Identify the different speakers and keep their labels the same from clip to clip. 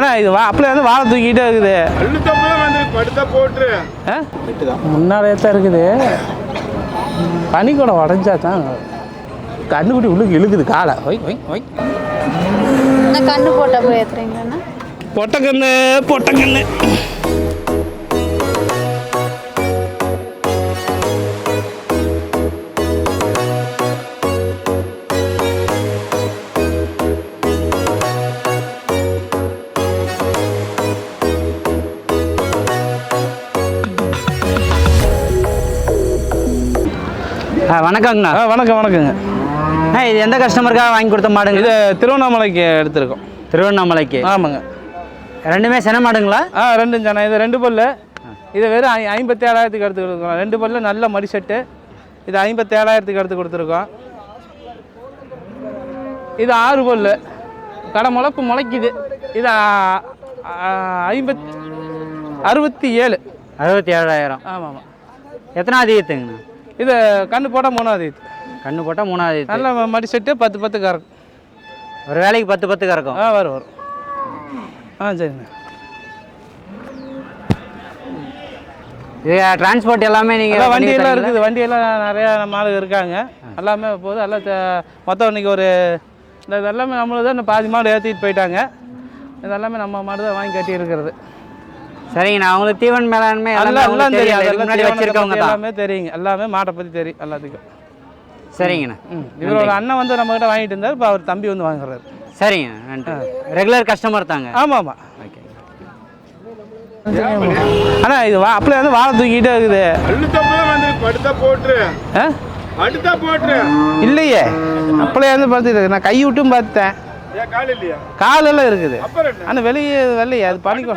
Speaker 1: ஆனால் இது வா அப்படியே வந்து வாழை தூக்கிட்டே இருக்குது.
Speaker 2: போட்டு.
Speaker 1: முன்னாலே தான் இருக்குது. பனிக்கூடம் உடஞ்சா தான் கண்ணுக்குட்டி உள்ளுக்கு இழுக்குது காலை. ஒய் ஒய் ஒய்
Speaker 3: கண்ணு போட்டால் போய் ஏற்றுறீங்களாண்ணா
Speaker 1: பொட்டக்கண்ணு பொட்டக்கண்ணு
Speaker 4: வணக்கங்கண்ணா.
Speaker 1: வணக்கம் வணக்கங்க.
Speaker 4: இது எந்த கஸ்டமருக்காக வாங்கி கொடுத்த மாடுங்க?
Speaker 1: இது திருவண்ணாமலைக்கு எடுத்திருக்கோம்.
Speaker 4: திருவண்ணாமலைக்கு?
Speaker 1: ஆமாங்க.
Speaker 4: ரெண்டுமே சென மாடுங்களா?
Speaker 1: ஆ ரெண்டு ஜனம் இது ரெண்டு பல்லு. இது வெறும் ஐ ஐம்பத்தி ஏழாயிரத்துக்கு எடுத்து கொடுத்துருக்கோம். ரெண்டு பல்லு நல்ல மடி செட்டு. இது ஐம்பத்தி ஏழாயிரத்துக்கு எடுத்து கொடுத்துருக்கோம். இது ஆறு பல்லு. கடை முளைப்பு முளைக்குது. இது ஐம்பத்தி அறுபத்தி ஏழு.
Speaker 4: அறுபத்தி ஏழாயிரம்.
Speaker 1: ஆமாம். ஆமாம்
Speaker 4: எத்தனாவது ஈத்துங்கண்ணா
Speaker 1: இது கண்ணு போட்டால் மூணாவது இது
Speaker 4: கண்ணு போட்டால் மூணாவது
Speaker 1: நல்ல மடி செட்டு பத்து பத்து கறக்கும்
Speaker 4: ஒரு வேலைக்கு பத்து பத்து கறக்கும்
Speaker 1: ஆ வரும் வரும். ஆ சரிண்ணா.
Speaker 4: இது டிரான்ஸ்போர்ட் எல்லாமே நீங்கள்
Speaker 1: எல்லாம் வண்டியெல்லாம் இருக்குது வண்டியெல்லாம் நிறையா நம்ம ஆளுங்க இருக்காங்க. எல்லாமே போகுது. எல்லாம் மொத்தம் இன்னைக்கு ஒரு இந்த இது எல்லாமே நம்மளது தான் பாதி மாடு ஏற்றிட்டு போயிட்டாங்க. இது எல்லாமே நம்ம மாடு தான் வாங்கி கட்டி இருக்கிறது
Speaker 4: சரிங்க நான் உங்களுக்கு தீவன் மேலாண்மை எல்லாமே
Speaker 1: தெரியும்.
Speaker 4: முன்னாடி வச்சிருக்கவங்க
Speaker 1: எல்லாமே தெரியுங்க. எல்லாமே மாட்டை பற்றி தெரியும் எல்லாத்துக்கும்.
Speaker 4: சரிங்கண்ணா.
Speaker 1: ம் இவரோட அண்ணன் வந்து நம்மகிட்ட வாங்கிட்டு இருந்தார் இப்போ அவர் தம்பி வந்து வாங்குறாரு.
Speaker 4: சரிங்க நன்றி. ரெகுலர் கஸ்டமர் தாங்க.
Speaker 1: ஆமாம். ஆமாம்
Speaker 4: ஓகே
Speaker 1: ஆனால் இது வா அப்படியே வந்து வாழை தூக்கிட்டே இருக்குது.
Speaker 2: படுத்தா போட்டு
Speaker 1: ஆ?
Speaker 2: படுத்தா போட்டு
Speaker 1: இல்லையே. அப்படியே வந்து பார்த்துட்டு நான் கை விட்டும் பார்த்தேன்.
Speaker 2: ஏன் கால் இல்லையா?
Speaker 1: காலெல்லாம் இருக்குது. ஆனால் வெளியே வெளியே அது பண்ணிக்கோ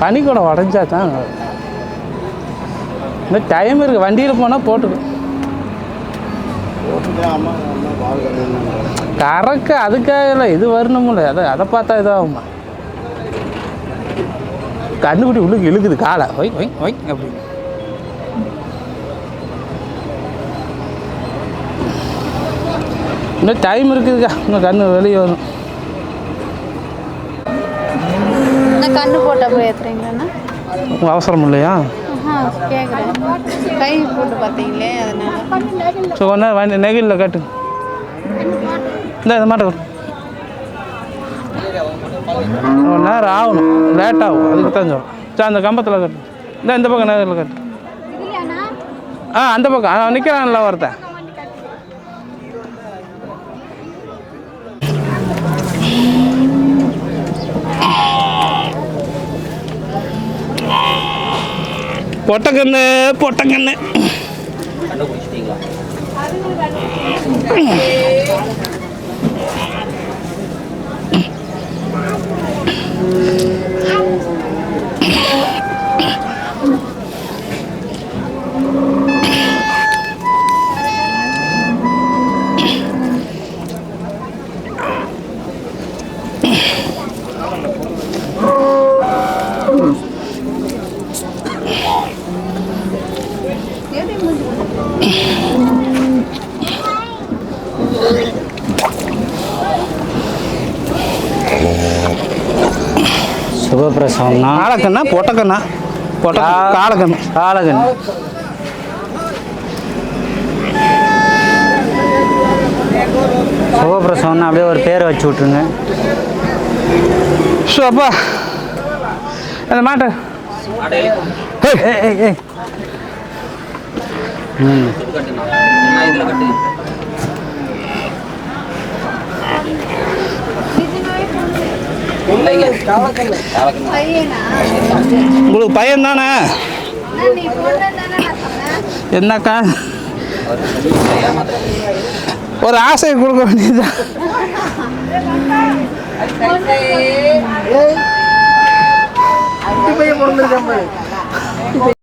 Speaker 1: பனிக்கூடம் உடஞ்சா தான் இந்த டைம் இருக்குது வண்டியில் போனால் போட்டுக்கும்
Speaker 2: அம்மா
Speaker 1: அதுக்காக இல்லை இது வரணும்ல அதை அதை பார்த்தா இதாகுமா? கண்ணுக்குட்டி உள்ளுக்கு இழுக்குது காலை. ஒய் ஒய் ஒய் அப்படி. இன்னும் டைம் இருக்குதுக்கா. இன்னும் கண்ணு வெளியே வரும்.
Speaker 3: கண்ணு போட்டால் போய் ஏற்றுறீங்களாண்ணா
Speaker 1: அவசரம் இல்லையா?
Speaker 3: கேட்குறேன் கை போட்டு பார்த்தீங்களே அதனால.
Speaker 1: ஸோ நேரம் வண்டி நெகிழில் கட்டு. இந்த இந்த மாட்டை கட்டு ஒரு நேரம் ஆகணும். லேட் ஆகும். அதுக்கு தான் சொல்லும் சரி அந்த கம்பத்தில் கட்டு. இந்த இந்த பக்கம் நெகிழில் கட்டு. ஆ அந்த பக்கம். அவன் நிற்கிறான்ல ஒருத்தன். பொட்டக்கண்ணு பொட்டக்கண்ணு
Speaker 4: சுகப்பிரசவம்னா
Speaker 1: காலக்கண்ணா பொட்டக்கண்ணா. பொட்ட காலக்கண்ணு.
Speaker 4: காலகன் சுகப்பிரசவம்னா அப்படியே ஒரு பேர் வச்சு விட்ருங்க
Speaker 1: ஷோ அப்பா. அந்த மாட்டை?
Speaker 4: ஏய், ஏய், ஏய். ம்.
Speaker 1: உங்களுக்கு பையன் தானே? என்னக்கா? ஒரு ஆசையை கொடுக்க வேண்டியதுதான்.
Speaker 5: முந்நூற்றி ஐம்பது